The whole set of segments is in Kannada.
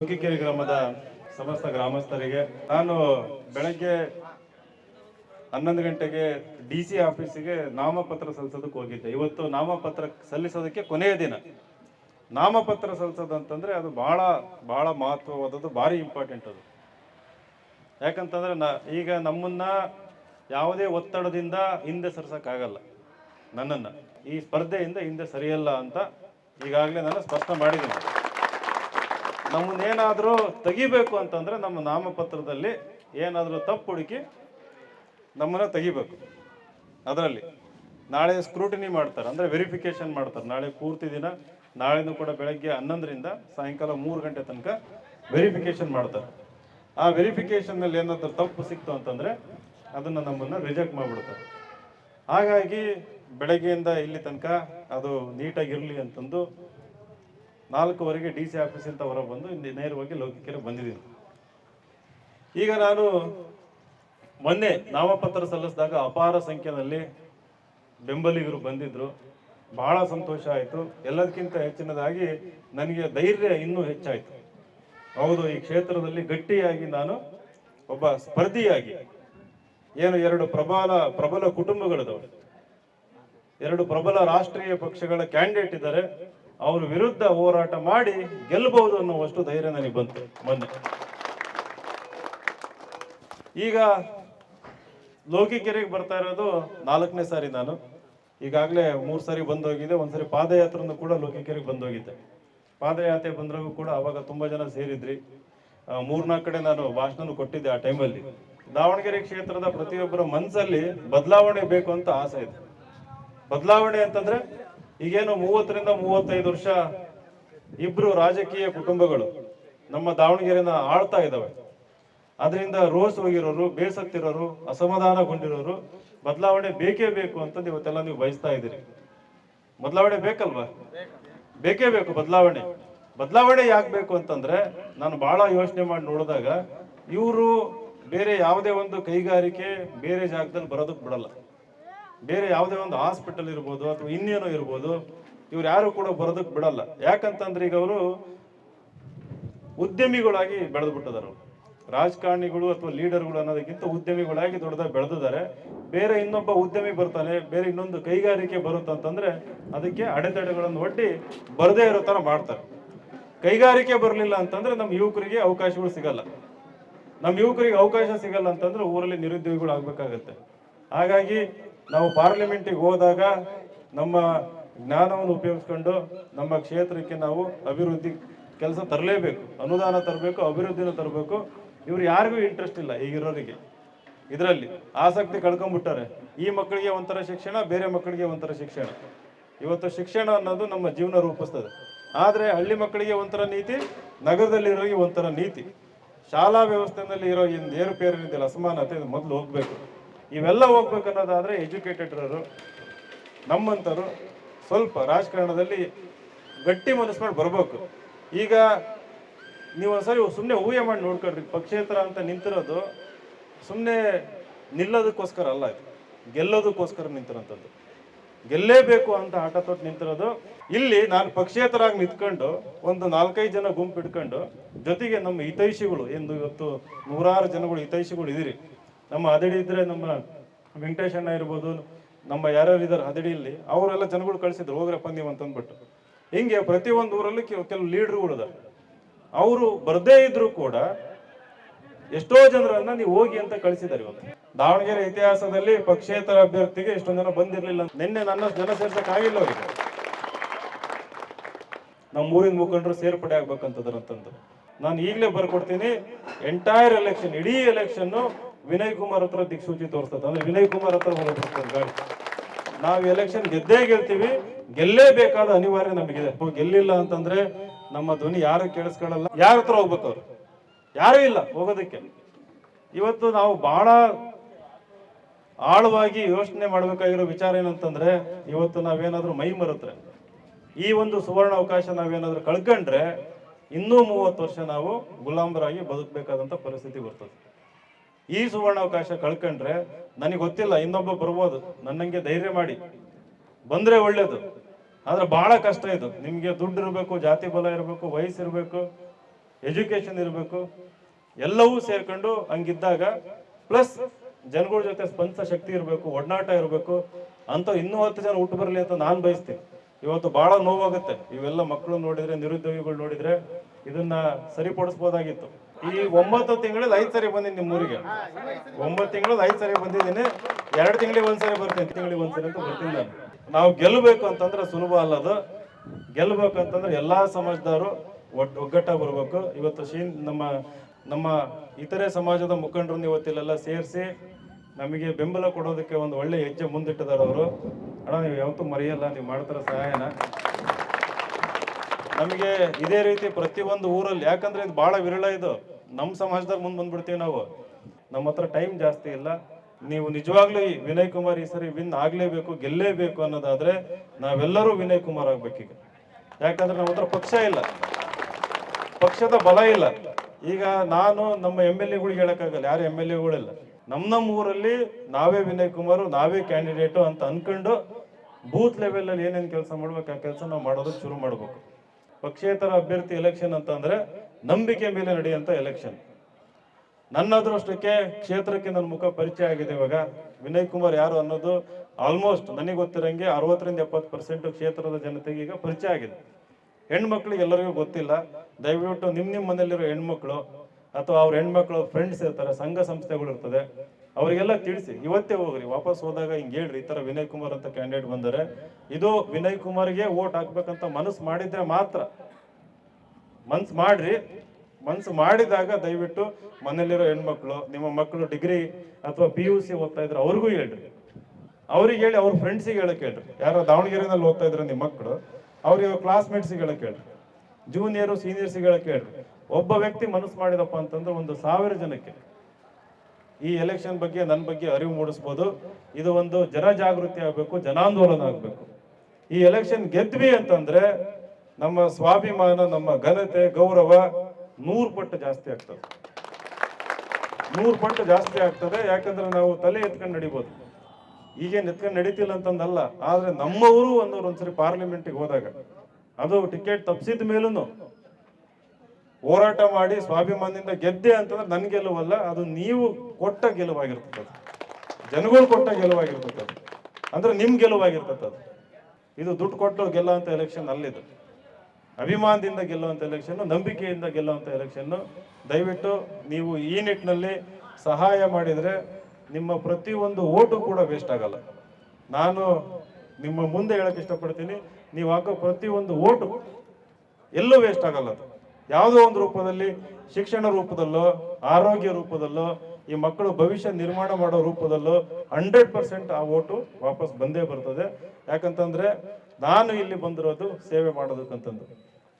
ಸುಂಕಿಕೆರೆ ಗ್ರಾಮದ ಸಮಸ್ತ ಗ್ರಾಮಸ್ಥರಿಗೆ ನಾನು ಬೆಳಗ್ಗೆ ಹನ್ನೊಂದು ಗಂಟೆಗೆ ಡಿ ಸಿ ಆಫೀಸಿಗೆ ನಾಮಪತ್ರ ಸಲ್ಲಿಸೋದಕ್ಕೆ ಹೋಗಿದ್ದೆ. ಇವತ್ತು ನಾಮಪತ್ರ ಸಲ್ಲಿಸೋದಕ್ಕೆ ಕೊನೆಯ ದಿನ. ನಾಮಪತ್ರ ಸಲ್ಲಿಸೋದಂತಂದ್ರೆ ಅದು ಭಾಳ ಭಾಳ ಮಹತ್ವವಾದದ್ದು, ಭಾರಿ ಇಂಪಾರ್ಟೆಂಟ್ ಅದು. ಯಾಕಂತಂದ್ರೆ ನ, ಈಗ ನಮ್ಮನ್ನ ಯಾವುದೇ ಒತ್ತಡದಿಂದ ಹಿಂದೆ ಸರಿಸೋಕ್ಕಾಗಲ್ಲ. ನನ್ನನ್ನು. ಈ ಸ್ಪರ್ಧೆಯಿಂದ ಹಿಂದೆ ಸರಿಯಲ್ಲ ಅಂತ ಈಗಾಗಲೇ ನಾನು ಸ್ಪಷ್ಟ ಮಾಡಿದ್ದೀನಿ. ನಮ್ಮನ್ನೇನಾದರೂ ತೆಗಿಬೇಕು ಅಂತಂದರೆ ನಮ್ಮ ನಾಮಪತ್ರದಲ್ಲಿ ಏನಾದರೂ ತಪ್ಪು ಹುಡುಕಿ ನಮ್ಮನ್ನು ತೆಗಿಬೇಕು. ಅದರಲ್ಲಿ ನಾಳೆ ಸ್ಕ್ರೂಟಿನಿ ಮಾಡ್ತಾರೆ, ಅಂದರೆ ವೆರಿಫಿಕೇಷನ್ ಮಾಡ್ತಾರೆ. ನಾಳೆ ಪೂರ್ತಿ ದಿನ, ನಾಳೆನೂ ಕೂಡ ಬೆಳಗ್ಗೆ ಹನ್ನೊಂದರಿಂದ ಸಾಯಂಕಾಲ ಮೂರು ಗಂಟೆ ತನಕ ವೆರಿಫಿಕೇಷನ್ ಮಾಡ್ತಾರೆ. ಆ ವೆರಿಫಿಕೇಷನ್ನಲ್ಲಿ ಏನಾದರೂ ತಪ್ಪು ಸಿಕ್ತು ಅಂತಂದರೆ ಅದನ್ನು ನಮ್ಮನ್ನು ರಿಜೆಕ್ಟ್ ಮಾಡಿಬಿಡ್ತಾರೆ. ಹಾಗಾಗಿ ಬೆಳಗ್ಗೆಯಿಂದ ಇಲ್ಲಿ ತನಕ ಅದು ನೀಟಾಗಿರಲಿ ಅಂತಂದು ನಾಲ್ಕುವರೆಗೆ ಡಿ ಸಿ ಆಫೀಸಿಂದ ಹೊರಗೆ ಬಂದು ಇಲ್ಲಿ ನೇರವಾಗಿ ಲೌಕಿಕರಿಗೆ ಬಂದಿದ್ದೀನಿ ಈಗ ನಾನು ಮೊನ್ನೆ ನಾಮಪತ್ರ ಸಲ್ಲಿಸಿದಾಗ ಅಪಾರ ಸಂಖ್ಯೆಯಲ್ಲಿ ಬೆಂಬಲಿಗರು ಬಂದಿದ್ರು. ಬಹಳ ಸಂತೋಷ ಆಯಿತು. ಎಲ್ಲದಕ್ಕಿಂತ ಹೆಚ್ಚಿನದಾಗಿ ನನಗೆ ಧೈರ್ಯ ಇನ್ನೂ ಹೆಚ್ಚಾಯಿತು. ಹೌದು, ಈ ಕ್ಷೇತ್ರದಲ್ಲಿ ಗಟ್ಟಿಯಾಗಿ ನಾನು ಒಬ್ಬ ಸ್ಪರ್ಧಿಯಾಗಿ, ಏನು ಎರಡು ಪ್ರಬಲ ಪ್ರಬಲ ಕುಟುಂಬಗಳದವು ಎರಡು ಪ್ರಬಲ ರಾಷ್ಟ್ರೀಯ ಪಕ್ಷಗಳ ಕ್ಯಾಂಡಿಡೇಟ್ ಇದ್ದಾರೆ. ಅವ್ರ ವಿರುದ್ಧ ಹೋರಾಟ ಮಾಡಿ ಗೆಲ್ಲಬಹುದು ಅನ್ನುವಷ್ಟು ಧೈರ್ಯ ನನಗೆ ಬಂತು ಮೊನ್ನೆ. ಈಗ ಲೋಕಿಕೆರೆಗೆ ಬರ್ತಾ ಇರೋದು ನಾಲ್ಕನೇ ಸಾರಿ ನಾನು. ಈಗಾಗಲೇ ಮೂರು ಸಾರಿ ಬಂದೋಗಿದೆ, ಒಂದ್ಸರಿ ಪಾದಯಾತ್ರೆನೂ ಕೂಡ ಲೋಕಿಕೆರೆಗೆ ಬಂದೋಗಿದ್ದೆ. ಪಾದಯಾತ್ರೆ ಬಂದ್ರಾಗೂ ಕೂಡ ಅವಾಗ ತುಂಬ ಜನ ಸೇರಿದ್ರಿ. ಮೂರ್ನಾಲ್ಕು ಕಡೆ ನಾನು ಭಾಷಣ ಕೊಟ್ಟಿದ್ದೆ ಆ ಟೈಮಲ್ಲಿ. ದಾವಣಗೆರೆ ಕ್ಷೇತ್ರದ ಪ್ರತಿಯೊಬ್ಬರ ಮನಸ್ಸಲ್ಲಿ ಬದಲಾವಣೆ ಬೇಕು ಅಂತ ಆಸೆ ಇದೆ. ಬದಲಾವಣೆ ಅಂತಂದ್ರೆ ಈಗೇನು ಮೂವತ್ತರಿಂದ ಮೂವತ್ತೈದು ವರ್ಷ ಇಬ್ರು ರಾಜಕೀಯ ಕುಟುಂಬಗಳು ನಮ್ಮ ದಾವಣಗೆರೆನ ಆಳ್ತಾ ಇದ್ದಾವೆ. ಅದರಿಂದ ರೋಸ್ ಹೋಗಿರೋರು, ಬೇಸತ್ತಿರೋರು, ಅಸಮಾಧಾನಗೊಂಡಿರೋರು ಬದಲಾವಣೆ ಬೇಕೇ ಬೇಕು ಅಂತ ಇವತ್ತೆಲ್ಲ ನೀವು ಬಯಸ್ತಾ ಇದ್ದೀರಿ. ಬದಲಾವಣೆ ಬೇಕಲ್ವಾ? ಬೇಕೇ ಬೇಕು ಬದಲಾವಣೆ. ಬದಲಾವಣೆ ಯಾಕೆ ಬೇಕು ಅಂತಂದ್ರೆ ನಾನು ಬಹಳ ಯೋಚನೆ ಮಾಡಿ ನೋಡಿದಾಗ ಇವರು ಬೇರೆ ಯಾವುದೇ ಒಂದು ಕೈಗಾರಿಕೆ ಬೇರೆ ಜಾಗದಲ್ಲಿ ಬರೋದಕ್ಕೆ ಬಿಡಲ್ಲ. ಬೇರೆ ಯಾವುದೇ ಒಂದು ಹಾಸ್ಪಿಟಲ್ ಇರ್ಬೋದು ಅಥವಾ ಇನ್ನೇನೋ ಇರ್ಬೋದು, ಇವ್ರು ಯಾರು ಕೂಡ ಬರೋದಕ್ಕೆ ಬಿಡಲ್ಲ. ಯಾಕಂತಂದ್ರೆ ಈಗ ಅವರು ಉದ್ಯಮಿಗಳಾಗಿ ಬೆಳೆದು ಬಿಟ್ಟಿದ್ದಾರೆ ಅವ್ರು. ರಾಜಕಾರಣಿಗಳು ಅಥವಾ ಲೀಡರ್ಗಳು ಅನ್ನೋದಕ್ಕಿಂತ ಉದ್ಯಮಿಗಳಾಗಿ ದೊಡ್ಡದಾಗಿ ಬೆಳೆದಿದ್ದಾರೆ. ಬೇರೆ ಇನ್ನೊಬ್ಬ ಉದ್ಯಮಿ ಬರ್ತಾನೆ, ಬೇರೆ ಇನ್ನೊಂದು ಕೈಗಾರಿಕೆ ಬರುತ್ತಂತಂದ್ರೆ ಅದಕ್ಕೆ ಅಡೆತಡೆಗಳನ್ನು ಒಡ್ಡಿ ಬರದೇ ಇರೋ ಥರ ಮಾಡ್ತಾರೆ. ಕೈಗಾರಿಕೆ ಬರಲಿಲ್ಲ ಅಂತಂದ್ರೆ ನಮ್ಮ ಯುವಕರಿಗೆ ಅವಕಾಶಗಳು ಸಿಗಲ್ಲ. ನಮ್ಮ ಯುವಕರಿಗೆ ಅವಕಾಶ ಸಿಗಲ್ಲ ಅಂತಂದ್ರೆ ಊರಲ್ಲಿ ನಿರುದ್ಯೋಗಿಗಳು ಆಗ್ಬೇಕಾಗತ್ತೆ. ಹಾಗಾಗಿ ನಾವು ಪಾರ್ಲಿಮೆಂಟಿಗೆ ಹೋದಾಗ ನಮ್ಮ ಜ್ಞಾನವನ್ನು ಉಪಯೋಗಿಸ್ಕೊಂಡು ನಮ್ಮ ಕ್ಷೇತ್ರಕ್ಕೆ ನಾವು ಅಭಿವೃದ್ಧಿ ಕೆಲಸ ತರಲೇಬೇಕು, ಅನುದಾನ ತರಬೇಕು, ಅಭಿವೃದ್ಧಿನ ತರಬೇಕು. ಇವ್ರು ಯಾರಿಗೂ ಇಂಟ್ರೆಸ್ಟ್ ಇಲ್ಲ ಈಗಿರೋರಿಗೆ. ಇದರಲ್ಲಿ ಆಸಕ್ತಿ ಕಳ್ಕೊಂಡ್ಬಿಟ್ಟಾರೆ ಈ ಮಕ್ಕಳಿಗೆ ಒಂಥರ ಶಿಕ್ಷಣ, ಬೇರೆ ಮಕ್ಕಳಿಗೆ ಒಂಥರ ಶಿಕ್ಷಣ. ಇವತ್ತು ಶಿಕ್ಷಣ ಅನ್ನೋದು ನಮ್ಮ ಜೀವನ ರೂಪಿಸ್ತದೆ. ಆದರೆ ಹಳ್ಳಿ ಮಕ್ಕಳಿಗೆ ಒಂಥರ ನೀತಿ, ನಗರದಲ್ಲಿರೋರಿಗೆ ಒಂಥರ ನೀತಿ. ಶಾಲಾ ವ್ಯವಸ್ಥೆಯಲ್ಲಿ ಇರೋ ಏನು ಏರುಪೇರು ಅಸಮಾನತೆ ಮೊದಲು ಹೋಗ್ಬೇಕು. ಇವೆಲ್ಲ ಹೋಗ್ಬೇಕು ಅನ್ನೋದಾದ್ರೆ ಎಜುಕೇಟೆಡ್ ಇರೋರು ನಮ್ಮಂಥವ್ರು ಸ್ವಲ್ಪ ರಾಜಕಾರಣದಲ್ಲಿ ಗಟ್ಟಿ ಮನಸ್ಸು ಮಾಡಿ ಬರ್ಬೇಕು. ಈಗ ನೀವು ಒಂದ್ಸರಿ ಸುಮ್ಮನೆ ಊಹೆ ಮಾಡಿ ನೋಡ್ಕೊಳ್ರಿ, ಪಕ್ಷೇತರ ಅಂತ ನಿಂತಿರೋದು ಸುಮ್ಮನೆ ನಿಲ್ಲೋದಕ್ಕೋಸ್ಕರ ಅಲ್ಲ ಇದು. ಗೆಲ್ಲೋದಕ್ಕೋಸ್ಕರ ನಿಂತಿರೋಂಥದ್ದು. ಗೆಲ್ಲೇಬೇಕು ಅಂತ ಆಟ ತೊಟ್ಟು ನಿಂತಿರೋದು. ಇಲ್ಲಿ ನಾನು ಪಕ್ಷೇತರಾಗಿ ನಿಂತ್ಕೊಂಡು ಒಂದು ನಾಲ್ಕೈದು ಜನ ಗುಂಪು ಇಟ್ಕೊಂಡು ಜೊತೆಗೆ ನಮ್ಮ ಹಿತೈಷಿಗಳು, ಎಂದು ಇವತ್ತು ನೂರಾರು ಜನಗಳು ಹಿತೈಷಿಗಳು ಇದಿರಿ ನಮ್ಮ ಹದಡಿ ಇದ್ರೆ ನಮ್ಮ ವೆಂಕಟೇಶ್ ಅಣ್ಣ ಇರ್ಬೋದು, ನಮ್ಮ ಯಾರ್ಯಾರು ಇದಾರೆ ಹದಡಿಯಲ್ಲಿ, ಅವರೆಲ್ಲ ಜನಗಳು ಕಳಿಸಿದ್ರು, ಹೋಗ್ರಪ್ಪ ನೀವು ಅಂತ ಅಂದ್ಬಿಟ್ಟು ಹಿಂಗೆ ಪ್ರತಿಯೊಂದು ಊರಲ್ಲಿ ಕೆಲ- ಕೆಲವು ಲೀಡರ್ಗಳು ಇದಾರೆ. ಅವರು ಬರದೇ ಇದ್ರು ಕೂಡ ಎಷ್ಟೋ ಜನರನ್ನ ನೀವು ಹೋಗಿ ಅಂತ ಕಳಿಸಿದ್ದಾರೆ ಇವತ್ತು. ದಾವಣಗೆರೆ ಇತಿಹಾಸದಲ್ಲಿ ಪಕ್ಷೇತರ ಅಭ್ಯರ್ಥಿಗೆ ಇಷ್ಟೊಂದು ಜನ ಬಂದಿರಲಿಲ್ಲ ನಿನ್ನೆ ನನ್ನ ಜನ ಸೇರ್ಸಕ್ ಆಗಿಲ್ಲ ಅವರಿಗೆ. ನಮ್ಮ ಊರಿನ ಮುಖಂಡರು ಸೇರ್ಪಡೆ ಆಗ್ಬೇಕಂತದ್ರಂತಂದು. ನಾನು ಈಗಲೇ ಬರ್ಕೊಡ್ತೀನಿ ಎಂಟೈರ್ ಎಲೆಕ್ಷನ್ ಇಡೀ ಎಲೆಕ್ಷನ್ ವಿನಯ್ ಕುಮಾರ್ ಹತ್ರ ದಿಕ್ಸೂಚಿ ತೋರಿಸ್ತದೆ ಅಂದ್ರೆ ವಿನಯ್ ಕುಮಾರ್ ಹತ್ರ ಹೊರಬಿಡ್ತಾರೆ ಗಾಡಿ. ನಾವು ಎಲೆಕ್ಷನ್ ಗೆದ್ದೇ ಗೆಲ್ತೀವಿ. ಗೆಲ್ಲೇಬೇಕಾದ ಅನಿವಾರ್ಯ ನಮಗಿದೆ. ಗೆಲ್ಲಿಲ್ಲ ಅಂತಂದ್ರೆ ನಮ್ಮ ಧ್ವನಿ ಯಾರು ಕೇಳಿಸ್ಕೊಳ್ಳಲ್ಲ. ಯಾರ ಹತ್ರ ಹೋಗ್ಬೇಕು ಅವ್ರು? ಯಾರೂ ಇಲ್ಲ ಹೋಗೋದಕ್ಕೆ. ಇವತ್ತು ನಾವು ಬಹಳ ಆಳವಾಗಿ ಯೋಚನೆ ಮಾಡಬೇಕಾಗಿರೋ ವಿಚಾರ ಏನಂತಂದ್ರೆ, ಇವತ್ತು ನಾವೇನಾದ್ರೂ ಮೈ ಮರೆತ್ರೆ, ಈ ಒಂದು ಸುವರ್ಣ ಅವಕಾಶ ನಾವೇನಾದ್ರೂ ಕಳ್ಕೊಂಡ್ರೆ, ಇನ್ನೂ ಮೂವತ್ತು ವರ್ಷ ನಾವು ಗುಲಾಮರಾಗಿ ಬದುಕಬೇಕಾದಂತ ಪರಿಸ್ಥಿತಿ ಬರ್ತದೆ. ಈ ಸುವರ್ಣ ಅವಕಾಶ ಕಳ್ಕೊಂಡ್ರೆ ನನಗೆ ಗೊತ್ತಿಲ್ಲ ಇನ್ನೊಬ್ಬ ಬರ್ಬೋದು. ನನ್ನಂಗೆ ಧೈರ್ಯ ಮಾಡಿ. ಬಂದ್ರೆ ಒಳ್ಳೇದು. ಆದ್ರೆ ಬಹಳ ಕಷ್ಟ ಇದು. ನಿಮಗೆ ದುಡ್ಡು ಇರಬೇಕು, ಜಾತಿ ಬಲ ಇರಬೇಕು, ವಯಸ್ಸು ಇರಬೇಕು ಎಜುಕೇಶನ್ ಇರಬೇಕು, ಎಲ್ಲವೂ ಸೇರ್ಕೊಂಡು ಹಂಗಿದ್ದಾಗ, ಪ್ಲಸ್ ಜನಗಳ ಜೊತೆ ಸ್ಪಂದ ಶಕ್ತಿ ಇರಬೇಕು, ಒಡನಾಟ ಇರಬೇಕು ಅಂತ ಇನ್ನೂ ಹತ್ತು ಜನ ಹುಟ್ಟು ಬರಲಿ ಅಂತ ನಾನು ಬಯಸ್ತೀನಿ. ಇವತ್ತು ಬಹಳ ನೋವಾಗುತ್ತೆ. ಇವೆಲ್ಲ ಮಕ್ಕಳು ನೋಡಿದ್ರೆ, ನಿರುದ್ಯೋಗಿಗಳು ನೋಡಿದ್ರೆ ಇದನ್ನ ಸರಿಪಡಿಸ್ಬೋದಾಗಿತ್ತು. ಈ ಒಂಬತ್ತು ತಿಂಗಳಲ್ಲಿ ಐದು ಸರಿ ಬಂದಿನಿ ನಿಮ್ಮ ಊರಿಗೆ. ಒಂಬತ್ತು ತಿಂಗಳಲ್ಲಿ ಐದು ಸರಿ ಬಂದಿದ್ದೀನಿ. ಎರಡು ತಿಂಗಳಿಗೆ ಒಂದ್ಸರಿ ಬರ್ತೀನಿ. ತಿಂಗಳಿಗೆ ಒಂದ್ಸರಿ ಅಂತ ಬರ್ತೀನಿ ನಾನು. ನಾವು ಗೆಲ್ಲಬೇಕು ಅಂತಂದ್ರೆ ಸುಲಭ ಅಲ್ಲದು. ಗೆಲ್ಲಬೇಕು ಅಂತಂದ್ರೆ ಎಲ್ಲ ಸಮಾಜದವರು ಒಟ್ಟು ಒಗ್ಗಟ್ಟಾಗಿ ಬರಬೇಕು. ಇವತ್ತು ಶೀನ್ ನಮ್ಮ ನಮ್ಮ ಇತರೆ ಸಮಾಜದ ಮುಖಂಡರನ್ನ ಇವತ್ತಿಲ್ಲೆಲ್ಲ ಸೇರಿಸಿ ನಮಗೆ ಬೆಂಬಲ ಕೊಡೋದಕ್ಕೆ ಒಂದು ಒಳ್ಳೆ ಹೆಜ್ಜೆ ಮುಂದಿಟ್ಟಿದ್ದಾರೆ ಅವರು. ಅಣ್ಣ ನೀವು ಯಾವತ್ತೂ ಮರೆಯಲ್ಲ ನೀವು ಮಾಡ್ತಾರ ಸಹಾಯನ. ನಮಗೆ ಇದೇ ರೀತಿ ಪ್ರತಿಯೊಂದು ಊರಲ್ಲಿ, ಯಾಕಂದ್ರೆ ಇದು ಬಹಳ ವಿರಳ ಇದು. ನಮ್ಮ ಸಮಾಜದಾಗ ಮುಂದೆ ಬಂದ್ಬಿಡ್ತೀವಿ ನಾವು. ನಮ್ಮ ಹತ್ರ ಟೈಮ್ ಜಾಸ್ತಿ ಇಲ್ಲ. ನೀವು ನಿಜವಾಗ್ಲೂ ಈ ವಿನಯ್ ಕುಮಾರ್ ಈ ಸರಿ ವಿನ್ ಆಗ್ಲೇಬೇಕು, ಗೆಲ್ಲೇಬೇಕು ಅನ್ನೋದಾದ್ರೆ ನಾವೆಲ್ಲರೂ ವಿನಯ್ ಕುಮಾರ್ ಆಗ್ಬೇಕೀಗ ಯಾಕಂದ್ರೆ ನಮ್ಮ ಹತ್ರ ಪಕ್ಷ ಇಲ್ಲ. ಪಕ್ಷದ ಬಲ ಇಲ್ಲ. ಈಗ ನಾನು ನಮ್ಮ ಎಂ ಎಲ್ ಎಗಳಿಗೆ ಹೇಳಕ್ಕಾಗಲ್ಲ, ಯಾರು ಎಂ ಎಲ್ ಎಗಳಿಲ್ಲ. ನಮ್ಮ ನಮ್ಮ ಊರಲ್ಲಿ ನಾವೇ ವಿನಯ್ ಕುಮಾರ್, ನಾವೇ ಕ್ಯಾಂಡಿಡೇಟು ಅಂತ ಅನ್ಕೊಂಡು ಬೂತ್ ಲೆವೆಲ್ ಅಲ್ಲಿ ಏನೇನು ಕೆಲಸ ಮಾಡ್ಬೇಕು, ಆ ಕೆಲಸ ನಾವು ಮಾಡೋದಕ್ಕೆ ಶುರು ಮಾಡ್ಬೇಕು. ಪಕ್ಷೇತರ ಅಭ್ಯರ್ಥಿ ಎಲೆಕ್ಷನ್ ಅಂತಂದ್ರೆ ನಂಬಿಕೆ ಮೇಲೆ ನಡೆಯುವಂಥ ಎಲೆಕ್ಷನ್ ನನ್ನ ಅದೃಷ್ಟಕ್ಕೆ ಕ್ಷೇತ್ರಕ್ಕೆ ನನ್ನ ಮುಖ ಪರಿಚಯ ಆಗಿದೆ ಇವಾಗ. ವಿನಯ್ ಕುಮಾರ್ ಯಾರು ಅನ್ನೋದು ಆಲ್ಮೋಸ್ಟ್ ನನಗೆ ಗೊತ್ತಿರಂಗೆ ಅರವತ್ತರಿಂದ ಎಪ್ಪತ್ತು ಪರ್ಸೆಂಟ್ ಕ್ಷೇತ್ರದ ಜನತೆಗೆ ಈಗ ಪರಿಚಯ ಆಗಿದೆ. ಹೆಣ್ಮಕ್ಳಿಗೆ ಎಲ್ಲರಿಗೂ ಗೊತ್ತಿಲ್ಲ. ದಯವಿಟ್ಟು ನಿಮ್ಮ ನಿಮ್ಮ ಮನೆಯಲ್ಲಿರೋ ಹೆಣ್ಮಕ್ಳು ಅಥವಾ ಅವ್ರ ಹೆಣ್ಮಕ್ಳು ಫ್ರೆಂಡ್ಸ್ ಇರ್ತಾರೆ, ಸಂಘ ಸಂಸ್ಥೆಗಳು ಇರ್ತದೆ ಅವರಿಗೆಲ್ಲ ತಿಳಿಸಿ. ಇವತ್ತೇ ಹೋಗ್ರಿ, ವಾಪಸ್ ಹೋದಾಗ ಹಿಂಗೆ ಹೇಳ್ರಿ, ಈ ಥರ ವಿನಯ್ ಕುಮಾರ್ ಅಂತ ಕ್ಯಾಂಡಿಡೇಟ್ ಬಂದರೆ, ಇದು ವಿನಯ್ ಕುಮಾರ್ಗೆ ಓಟ್ ಹಾಕ್ಬೇಕಂತ ಮನಸ್ಸು ಮಾಡಿದ್ರೆ ಮಾತ್ರ. ಮನ್ಸು ಮಾಡ್ರಿ, ಮನ್ಸು ಮಾಡಿದಾಗ ದಯವಿಟ್ಟು ಮನೇಲಿರೋ ಹೆಣ್ಮಕ್ಳು, ನಿಮ್ಮ ಮಕ್ಕಳು ಡಿಗ್ರಿ ಅಥವಾ ಪಿ ಯು ಸಿ ಓದ್ತಾ ಇದ್ರೆ ಅವ್ರಿಗೂ ಹೇಳ್ರಿ. ಅವ್ರಿಗೆ ಹೇಳಿ, ಅವ್ರ ಫ್ರೆಂಡ್ಸಿಗೆ ಹೇಳಕ್ ಹೇಳ್ರಿ. ಯಾರೋ ದಾವಣಗೆರೆನಲ್ಲಿ ಓದ್ತಾ ಇದ್ರೆ ನಿಮ್ಮ ಮಕ್ಕಳು, ಅವ್ರಿಗೆ ಕ್ಲಾಸ್ಮೇಟ್ಸಿಗೆ ಹೇಳಕ್ ಹೇಳ್ರಿ. ಜೂನಿಯರು ಸೀನಿಯರ್ಸಿಗೆ ಹೇಳಕ್ ಹೇಳ್ರಿ. ಒಬ್ಬ ವ್ಯಕ್ತಿ ಮನಸ್ಸು ಮಾಡಿದಪ್ಪ ಅಂತಂದ್ರೆ ಒಂದು ಸಾವಿರ ಜನಕ್ಕೆ. ಈ ಎಲೆಕ್ಷನ್ ಬಗ್ಗೆ ನನ್ನ ಬಗ್ಗೆ ಅರಿವು ಮೂಡಿಸ್ಬೋದು. ಇದು ಒಂದು ಜನಜಾಗೃತಿ ಆಗಬೇಕು, ಜನಾಂದೋಲನ ಆಗಬೇಕು. ಈ ಎಲೆಕ್ಷನ್ ಗೆದ್ವಿ ಅಂತಂದ್ರೆ ನಮ್ಮ ಸ್ವಾಭಿಮಾನ, ನಮ್ಮ ಘನತೆ, ಗೌರವ ನೂರು ಪಟ್ಟು ಜಾಸ್ತಿ ಆಗ್ತದೆ. ನೂರು ಪಟ್ಟು ಜಾಸ್ತಿ ಆಗ್ತದೆ, ಯಾಕಂದ್ರೆ ನಾವು ತಲೆ ಎತ್ಕೊಂಡು ನಡಿಬೋದು. ಈಗೇನು ಎತ್ಕೊಂಡು ನಡೀತಿಲ್ಲ ಅಂತಂದಲ್ಲ, ಆದ್ರೆ ನಮ್ಮವರು ಒಂದ್ಸರಿ ಪಾರ್ಲಿಮೆಂಟ್ಗೆ ಹೋದಾಗ, ಅದು ಟಿಕೆಟ್ ತಪ್ಪಿಸಿದ ಮೇಲೂ ಹೋರಾಟ ಮಾಡಿ ಸ್ವಾಭಿಮಾನದಿಂದ ಗೆದ್ದೆ ಅಂತಂದ್ರೆ ನನ್ನ ಗೆಲುವಲ್ಲ, ಅದು ನೀವು ಕೊಟ್ಟ ಗೆಲುವಾಗಿರ್ತದೆ. ಜನಗಳು ಕೊಟ್ಟ ಗೆಲುವಾಗಿರ್ತದೆ ಅದು. ಅಂದ್ರೆ ನಿಮ್ ಗೆಲುವಾಗಿರ್ತದೆ ಅದು. ಇದು ದುಡ್ಡು ಕೊಟ್ಟು ಗೆಲ್ಲುವಂಥ ಎಲೆಕ್ಷನ್ ಅಲ್ಲಿದು. ಅಭಿಮಾನದಿಂದ ಗೆಲ್ಲುವಂತ ಎಲೆಕ್ಷನ್ ನಂಬಿಕೆಯಿಂದ ಗೆಲ್ಲುವಂತ ಎಲೆಕ್ಷನ್ ದಯವಿಟ್ಟು ನೀವು ಈ ನಿಟ್ಟಿನಲ್ಲಿ ಸಹಾಯ ಮಾಡಿದ್ರೆ ನಿಮ್ಮ ಪ್ರತಿಯೊಂದು ಓಟು ಕೂಡ ವೇಸ್ಟ್ ಆಗಲ್ಲ. ನಾನು ನಿಮ್ಮ ಮುಂದೆ ಹೇಳಕ್ಕೆ ಇಷ್ಟಪಡ್ತೀನಿ, ನೀವು ಹಾಕೋ ಪ್ರತಿಯೊಂದು ಓಟು ಎಲ್ಲೂ ವೇಸ್ಟ್ ಆಗಲ್ಲ ಅದು. ಯಾವುದೋ ಒಂದು ರೂಪದಲ್ಲಿ, ಶಿಕ್ಷಣ ರೂಪದಲ್ಲೋ, ಆರೋಗ್ಯ ರೂಪದಲ್ಲೋ, ಈ ಮಕ್ಕಳು ಭವಿಷ್ಯ ನಿರ್ಮಾಣ ಮಾಡೋ ರೂಪದಲ್ಲೋ ಹಂಡ್ರೆಡ್ ಪರ್ಸೆಂಟ್ ಆ ಓಟು ವಾಪಸ್ ಬಂದೇ ಬರ್ತದೆ. ಯಾಕಂತಂದ್ರೆ ನಾನು ಇಲ್ಲಿ ಬಂದಿರೋದು ಸೇವೆ ಮಾಡೋದಕ್ಕಂತಂದು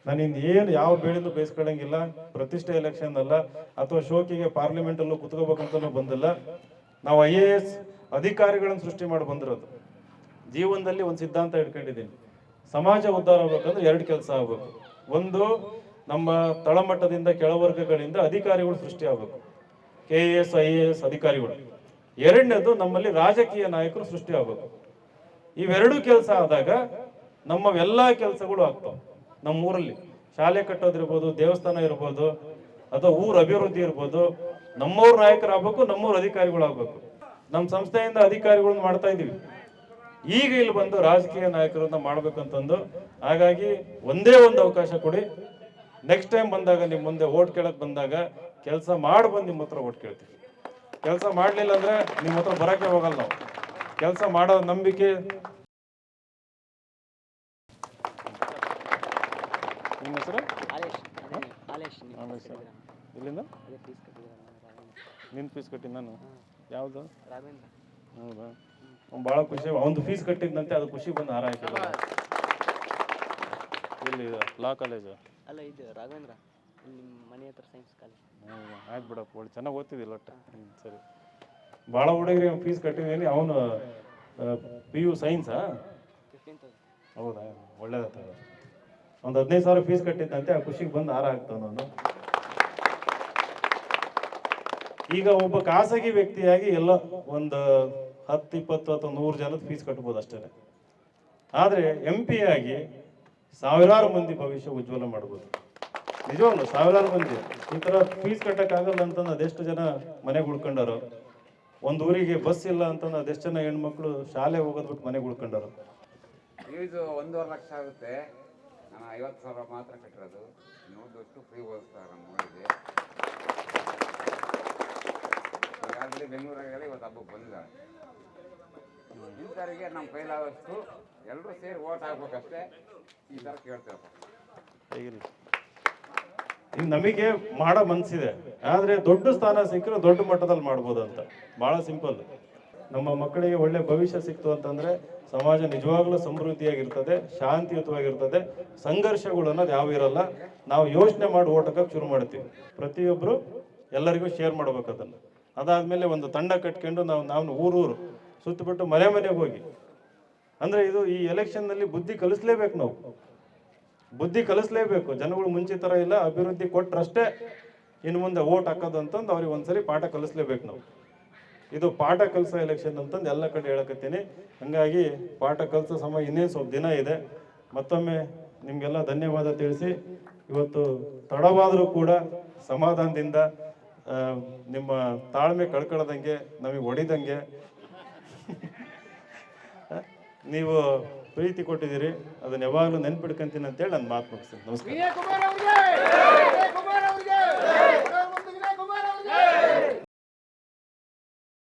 ನಾನು ಇನ್ನು ಏನು ಯಾವ ಬೇಳಿಂದ ಬಯಸ್ಕೊಳ್ಳಂಗಿಲ್ಲ, ಪ್ರತಿಷ್ಠೆ ಎಲೆಕ್ಷನ್ ಅಲ್ಲ, ಅಥವಾ ಶೋಕಿಗೆ ಪಾರ್ಲಿಮೆಂಟಲ್ಲೂ ಅಲ್ಲೂ ಕುತ್ಕೋಬೇಕಂತನೂ ಬಂದಿಲ್ಲ. ನಾವು ಐ ಎ ಎಸ್ ಅಧಿಕಾರಿಗಳನ್ನು ಸೃಷ್ಟಿ ಮಾಡಿ ಬಂದಿರೋದು. ಜೀವನದಲ್ಲಿ ಒಂದು ಸಿದ್ಧಾಂತ ಇಟ್ಕೊಂಡಿದ್ದೀನಿ ಸಮಾಜ ಉದ್ಧಾರ ಆಗ್ಬೇಕಂದ್ರೆ ಎರಡು ಕೆಲಸ ಆಗ್ಬೇಕು. ಒಂದು ನಮ್ಮ ತಳಮಟ್ಟದಿಂದ ಕೆಳವರ್ಗಗಳಿಂದ ಅಧಿಕಾರಿಗಳು ಸೃಷ್ಟಿಯಾಗಬೇಕು. K A S I A S ಅಧಿಕಾರಿಗಳು. ಎರಡನೇದು ನಮ್ಮಲ್ಲಿ ರಾಜಕೀಯ ನಾಯಕರು ಸೃಷ್ಟಿಯಾಗಬೇಕು. ಇವೆರಡು ಕೆಲಸ ಆದಾಗ ನಮ್ಮವೆಲ್ಲ ಕೆಲಸಗಳು ಆಗ್ತಾವ. ನಮ್ಮ ಊರಲ್ಲಿ ಶಾಲೆ ಕಟ್ಟೋದಿರ್ಬೋದು, ದೇವಸ್ಥಾನ ಇರ್ಬೋದು, ಅಥವಾ ಊರ ಅಭಿವೃದ್ಧಿ ಇರ್ಬೋದು, ನಮ್ಮವ್ರ ನಾಯಕರಾಗಬೇಕು, ನಮ್ಮವ್ರ ಅಧಿಕಾರಿಗಳಾಗಬೇಕು. ನಮ್ಮ ಸಂಸ್ಥೆಯಿಂದ ಅಧಿಕಾರಿಗಳನ್ನ ಮಾಡ್ತಾ ಇದ್ದೀವಿ ಈಗ ಇಲ್ಲಿ ಬಂದು ರಾಜಕೀಯ ನಾಯಕರನ್ನ ಮಾಡ್ಬೇಕಂತಂದು, ಹಾಗಾಗಿ ಒಂದೇ ಒಂದು ಅವಕಾಶ ಕೊಡಿ. ನೆಕ್ಸ್ಟ್ ಟೈಮ್ ಬಂದಾಗ ನಿಮ್ಮ ಮುಂದೆ ಓಟ್ ಕೇಳಕ್ಕೆ ಬಂದಾಗ ಕೆಲಸ ಮಾಡಿ ಬಂದು ನಿಮ್ಮ ಹತ್ರ ಓಟ್ ಕೇಳ್ತೀವಿ. ಕೆಲಸ ಮಾಡಲಿಲ್ಲ ಅಂದ್ರೆ ನಿಮ್ಮ ಹತ್ರ ಬರಕ್ಕೆ ಹೋಗಲ್ಲ ನಾವು. ಕೆಲಸ ಮಾಡೋ ನಂಬಿಕೆ. ನಿಮ್ಮ ಹೆಸರು? ಇಲ್ಲಿಂದ ನಿನ್ನ ಫೀಸ್ ಕಟ್ಟಿ ನಾನು? ಯಾವುದು? ಹೌದಾ? ಅವ್ನು ಭಾಳ ಖುಷಿ. ಒಂದು ಫೀಸ್ ಕಟ್ಟಿದ್ನಂತೆ ಅದು ಖುಷಿ ಬಂದು ಹಾರ ಹಾಕಿಲ್ಲ ಇಲ್ಲಿ ಲಾ ಕಾಲೇಜು? ಅಲ್ಲ ಇದು ರಾಘವೇಂದ್ರ ಇಲ್ಲಿ ನಿಮ್ಮ ಮನೆ ಹತ್ರ ಸೈನ್ಸ್ ಕಾಲೇಜ್ ಆಯ್ತು ಬಿಡಪ್ಪ ಒಳ್ಳೆ ಚೆನ್ನಾಗಿ ಓದ್ತಿದ್ದಿಲ್ಲ ಒಟ್ಟು. ಸರಿ. ಭಾಳ ಹುಡುಗರಿಗೆ ಫೀಸ್ ಕಟ್ಟಿದ್ದೀನಿ ಅವನು ಪಿ ಯು ಸೈನ್ಸಾ ಫಿಫ್ಟೀನ್ ತೌಸಂಡ್ ಹೌದಾ? ಒಳ್ಳೇದಾಯ್ತು ಒಂದು ಹದಿನೈದು ಸಾವಿರ ಫೀಸ್ ಕಟ್ಟಿದ್ದಂತೆ ಆ ಖುಷಿಗೆ ಬಂದು ಹಾರ ಹಾಕ್ತಾವ ನಾನು. ಈಗ ಒಬ್ಬ ಖಾಸಗಿ ವ್ಯಕ್ತಿಯಾಗಿ ಎಲ್ಲ ಒಂದು ಹತ್ತು ಇಪ್ಪತ್ತು ಅಥವಾ ನೂರು ಜನದ ಫೀಸ್ ಕಟ್ಬೋದು ಅಷ್ಟೇ ಆದರೆ ಎಂ ಪಿ ಆಗಿ ಸಾವಿರಾರು ಮಂದಿ ಭವಿಷ್ಯ ಉಜ್ವಲ ಮಾಡ್ಬೋದು. ನಿಜವಾಗ್ಲು ಸಾವಿರಾರು ಮಂದಿ. ಈ ತರ ಫೀಸ್ ಕಟ್ಟಕ್ಕಾಗಲ್ಲ ಅಂತಂದು ಅದೆಷ್ಟು ಜನ ಮನೆಗೆ ಉಳ್ಕೊಂಡಾರು? ಒಂದು ಊರಿಗೆ ಬಸ್ ಇಲ್ಲ ಅಂತಂದು ಅದೆಷ್ಟು ಜನ ಹೆಣ್ಮಕ್ಳು ಶಾಲೆ ಹೋಗೋದ್ಬಿಟ್ಟು ಮನೆಗೆ ಉಳ್ಕೊಂಡಾರು? ಫೀಸು ಒಂದೂವರೆ ಲಕ್ಷ ಆಗುತ್ತೆ. ನಾನು ಐವತ್ತು ಸಾವಿರ ಮಾತ್ರ ಕಟ್ಟಿರೋದು. ನೋಡಿದಷ್ಟು ಫ್ರೀ ಓದಿಸ್ತಾರೆ ನಮ್ಮ ಊರಿಗೆ ಇವತ್ತು ಹಬ್ಬಕ್ಕೆ ಬಂದಿದ್ದಾರೆ. ಇಂಥವರಿಗೆ ನಮ್ಮ ಕೈಲಾದಷ್ಟು ಎಲ್ಲರೂ ಸೇರಿ ಓಟ್ ಹಾಕ್ಬೇಕಷ್ಟೇ. ಈ ಥರ ಕೇಳ್ತೀರಪ್ಪ. ನಮಗೆ ಮಾಡೋ ಮನ್ಸಿದೆ. ಆದ್ರೆ ದೊಡ್ಡ ಸ್ಥಾನ ಸಿಕ್ಕರೆ ದೊಡ್ಡ ಮಟ್ಟದಲ್ಲಿ ಮಾಡ್ಬೋದು ಅಂತ ಬಹಳ ಸಿಂಪಲ್. ನಮ್ಮ ಮಕ್ಕಳಿಗೆ ಒಳ್ಳೆ ಭವಿಷ್ಯ ಸಿಕ್ತು ಅಂತಂದ್ರೆ ಸಮಾಜ ನಿಜವಾಗ್ಲೂ ಸಮೃದ್ಧಿಯಾಗಿರ್ತದೆ, ಶಾಂತಿಯುತವಾಗಿರ್ತದೆ. ಸಂಘರ್ಷಗಳು ಅನ್ನೋದು ಯಾವ ಇರಲ್ಲ. ನಾವು ಯೋಚನೆ ಮಾಡಿ ಓಟಕ್ಕೆ ಶುರು ಮಾಡ್ತೀವಿ. ಪ್ರತಿಯೊಬ್ಬರು ಎಲ್ಲರಿಗೂ ಶೇರ್ ಮಾಡ್ಬೇಕು ಅದನ್ನ. ಅದಾದ್ಮೇಲೆ ಒಂದು ತಂಡ ಕಟ್ಕೊಂಡು ನಾವು ನಾವು ಊರೂರು. ಸುತ್ತಬಿಟ್ಟು ಮನೆ ಮನೆಗೆ ಹೋಗಿ. ಅಂದ್ರೆ ಇದು ಈ ಎಲೆಕ್ಷನ್ನಲ್ಲಿ ಬುದ್ಧಿ ಕಲಿಸ್ಲೇಬೇಕು ನಾವು. ಬುದ್ಧಿ ಕಲಿಸ್ಲೇಬೇಕು. ಜನಗಳು ಮುಂಚೆ ಥರ ಇಲ್ಲ, ಅಭಿವೃದ್ಧಿ ಕೊಟ್ಟರಷ್ಟೇ ಇನ್ನು ಮುಂದೆ ಓಟ್ ಹಾಕೋದು ಅಂತಂದು ಅವ್ರಿಗೆ ಒಂದ್ಸರಿ ಪಾಠ ಕಲಿಸ್ಲೇಬೇಕು ನಾವು. ಇದು ಪಾಠ ಕಲಿಸೋ ಎಲೆಕ್ಷನ್ ಅಂತಂದು ಎಲ್ಲ ಕಡೆ ಹೇಳಕತ್ತೀನಿ. ಹಂಗಾಗಿ ಪಾಠ ಕಲಿಸೋ ಸಮಯ ಇನ್ನೇನು ಸ್ವಲ್ಪ ದಿನ ಇದೆ. ಮತ್ತೊಮ್ಮೆ ನಿಮಗೆಲ್ಲ ಧನ್ಯವಾದ ತಿಳಿಸಿ. ಇವತ್ತು ತಡವಾದರೂ ಕೂಡ ಸಮಾಧಾನದಿಂದ ನಿಮ್ಮ ತಾಳ್ಮೆ ಕಳ್ಕೊಳ್ಳೋದಂಗೆ ನಮಗೆ ಹೊಡಿದಂಗೆ ನೀವು ಪ್ರೀತಿ ಕೊಟ್ಟಿದ್ದೀರಿ. ಅದನ್ನ ಯಾವಾಗಲೂ ನೆನ್ಪಿಡ್ಕೊಂತೀನಿ ಅಂತೇಳಿ ನಾನು ಮಾತು ಮುಗಿಸ್ತೀನಿ. ನಮಸ್ಕಾರ.